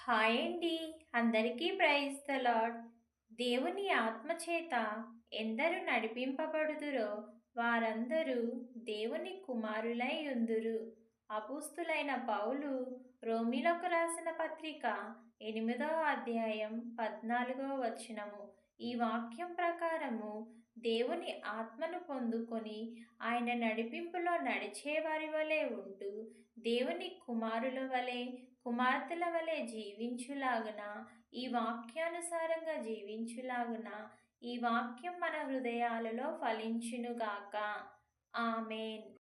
Hi అండి. అందరికీ praise the lord దేవుని ఆత్మచేత ఎందరు నడిపింపబడుదురో వారందరూ దేవుని కుమారులై ఉందురు. అపుస్తులైన పౌలు రోమిలకు రాసిన పత్రిక ఎనిమిదవ అధ్యాయం పద్నాలుగవ వచనము. ఈ వాక్యం ప్రకారము దేవుని ఆత్మను పొందుకొని ఆయన నడిపింపులో నడిచేవారి వలె ఉంటూ దేవుని కుమారుల వలె కుమార్తెల వలె జీవించులాగున ఈ వాక్యానుసారంగా జీవించులాగున ఈ వాక్యం మన హృదయాలలో ఫలించునుగాక. ఆమెన్.